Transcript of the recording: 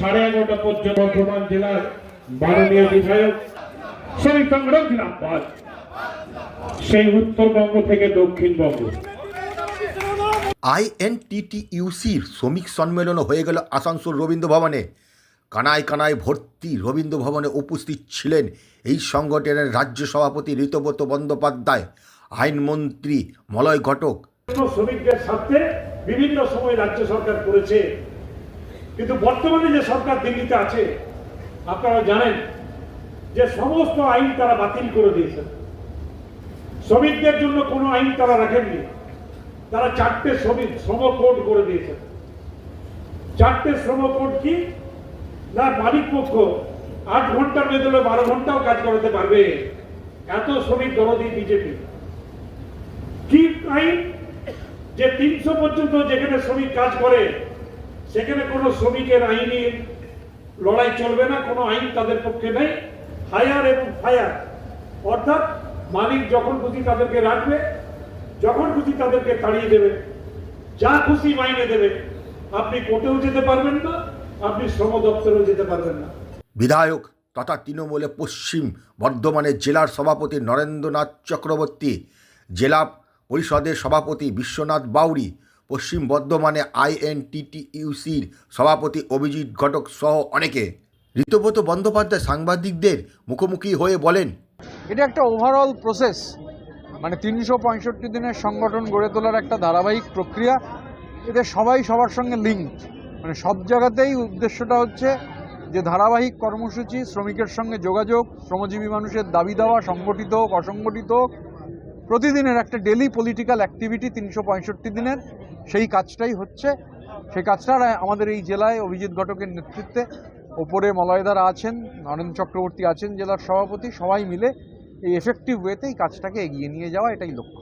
সাড়ে এগারোটা শ্রমিক সম্মেলন হয়ে গেল আসানসোল রবীন্দ্র ভবনে কানায় কানায় ভর্তি রবীন্দ্র ভবনে উপস্থিত ছিলেন এই সংগঠনের রাজ্য সভাপতি ঋতব্রত বন্দ্যোপাধ্যায়। আইনমন্ত্রী মলয় ঘটক। শ্রমিকদের স্বার্থে বিভিন্ন সময় রাজ্য সরকার করেছে। কিন্তু বর্তমানে যে সরকার দিল্লিতে আছে, আপনারা জানেন যে সমস্ত আইন তারা বাতিল করে দিয়েছেন। শ্রমিকদের জন্য কোনো আইন তারা রাখেননি। তারা চারটে শ্রমিক শ্রম কোড করে দিয়েছেন। চারটে শ্রম কোড কি? না, মালিক পক্ষ আট ঘণ্টার বেদলে বারো ঘন্টাও কাজ করাতে পারবে। এত শ্রমিক দরদি বিজেপি। আইন যে তিনশো পর্যন্ত যেখানে শ্রমিক কাজ করে, সেখানে কোনো শ্রমিকের আইনি লড়াই চলবে না, কোনো আইন তাদের পক্ষে নেই। হায়ার এবং ফায়ার অর্থাৎ মালিক যখন খুশি তাদেরকে রাখবে, যখন খুশি তাদেরকে তাড়িয়ে দেবে। যা খুশি মাইনে দেবে। আপনি কোর্টেও যেতে পারবেন না, আপনি শ্রম দপ্তরেও যেতে পারবেন না। বিধায়ক তথা তৃণমূলে পশ্চিম বর্ধমানের জেলার সভাপতি নরেন্দ্রনাথ চক্রবর্তী, জেলা পরিষদের সভাপতি বিশ্বনাথ বাউরি, পশ্চিম বর্ধমানে আইএনটিটিইউসির সভাপতি অভিজিৎ ঘটক সহ অনেকে। ঋতব্রত বন্দ্যোপাধ্যায় সাংবাদিকদের মুখোমুখি হয়ে বলেন, এটা একটা ওভারঅল প্রসেস মানে তিনশো পঁয়ষট্টি দিনের সংগঠন গড়ে তোলার একটা ধারাবাহিক প্রক্রিয়া। এতে সবাই সবার সঙ্গে লিঙ্ক মানে সব জায়গাতেই উদ্দেশ্যটা হচ্ছে যে ধারাবাহিক কর্মসূচি, শ্রমিকের সঙ্গে যোগাযোগ, শ্রমজীবী মানুষের দাবি দেওয়া সংগঠিত হোক, অসংগঠিত হোক প্রতিদিনের একটা ডেলি পলিটিক্যাল অ্যাক্টিভিটি তিনশো পঁয়ষট্টি দিনের, সেই কাজটাই হচ্ছে। সেই কাজটা আমাদের এই জেলায় অভিজিৎ ঘটকের নেতৃত্বে ওপরে মলয়দারা আছেন, নরেন্দ্র চক্রবর্তী আছেন জেলার সভাপতি, সবাই মিলে এই এফেক্টিভ ওয়েতে এই কাজটাকে এগিয়ে নিয়ে যাওয়া এটাই লক্ষ্য।